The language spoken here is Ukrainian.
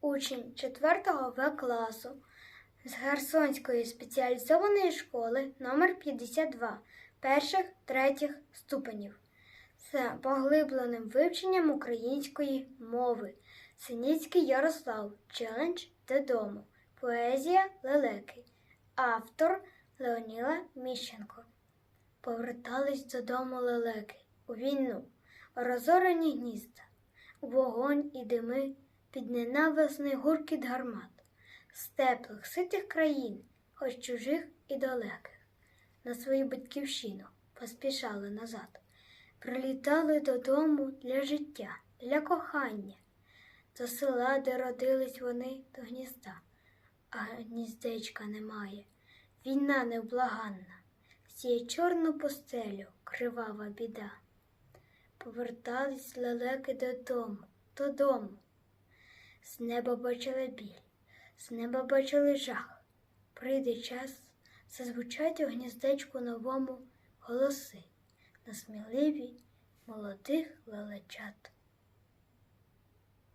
учень 4 В класу з Херсонської спеціалізованої школи номер 52 перших третіх ступенів з поглибленим вивченням української мови. Синіцький Ярослав. Челендж додому. Поезія лелеки. Автор Леоніла Міщенко. Повертались додому лелеки у війну, розорені гнізда, вогонь і дими, під ненависний гуркіт гармат, з теплих, ситих країн, хоч чужих і далеких, на свою батьківщину поспішали назад, прилітали додому для життя, для кохання, до села, де родились вони до гнізда, а гніздечка немає, війна невблаганна, сіє чорну постелю, кривава біда. Повертались лелеки додому, додому. З неба бачили біль, з неба бачили жах. Прийде час, зазвучать у гніздечку новому голоси на сміливі молодих лелечат.